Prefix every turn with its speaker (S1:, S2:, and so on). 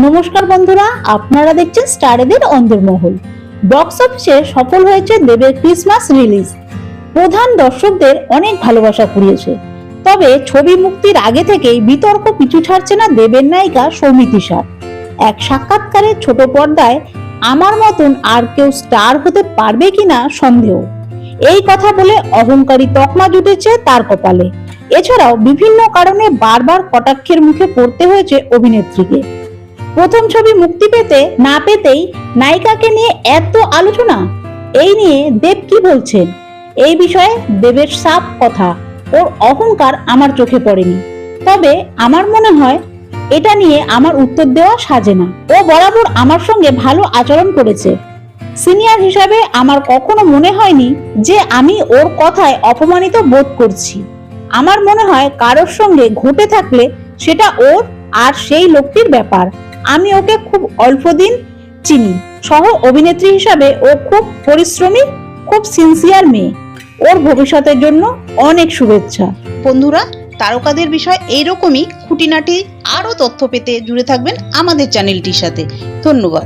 S1: নমস্কার বন্ধুরা, আপনারা দেখছেন স্টারেদের অন্তর্মহল। বক্স অফিসে সফল হয়েছে দেবের ক্রিসমাস রিলিজ প্রধান দর্শকদের অনেক ভালোবাসা কুড়িয়েছে। তবে ছবি মুক্তির আগে থেকেই বিতর্ক পিছু ছাড়ছে না দেবের নায়িকা সৌমিতি শাহ এক সাক্ষাৎকারে ছোট পর্দায় আমার মতন আর কেউ স্টার হতে পারবে কিনা সন্দেহ। এই কথা বলে অহংকারী তকমা জুটেছে তার কপালে। এছাড়াও বিভিন্ন কারণে বারবার কটাক্ষের মুখে পড়তে হয়েছে অভিনেত্রীকে। প্রথম ছবি মুক্তি পেতে না পেতেই নায়িকাকে নিয়ে এত আলোচনা? এই নিয়ে দেব কি বলছেন? এই বিষয়ে দেবের সাপ কথা। ওর অহংকার আমার চোখে পড়েনি। তবে আমার মনে হয় এটা নিয়ে আমার উত্তর দেওয়া সাজে না। ও বরাবর আমার সঙ্গে ভালো আচরণ করেছে। সিনিয়র হিসাবে আমার কখনো মনে হয়নি যে আমি ওর কথায় অপমানিত বোধ করছি। আমার মনে হয় কারোর সঙ্গে ঘটে থাকলে সেটা ওর আর সেই লোকটির ব্যাপার। আমি ওকে খুব অল্প দিন চিনি। সহ অভিনেত্রী হিসাবে ও খুব পরিশ্রমী, খুব সিনসিয়ার মেয়ে। ওর ভবিষ্যতের জন্য অনেক শুভেচ্ছা।
S2: বন্ধুরা, তারকাদের বিষয় এইরকমই খুঁটিনাটি আরও তথ্য পেতে জুড়ে থাকবেন আমাদের চ্যানেলটির সাথে। ধন্যবাদ।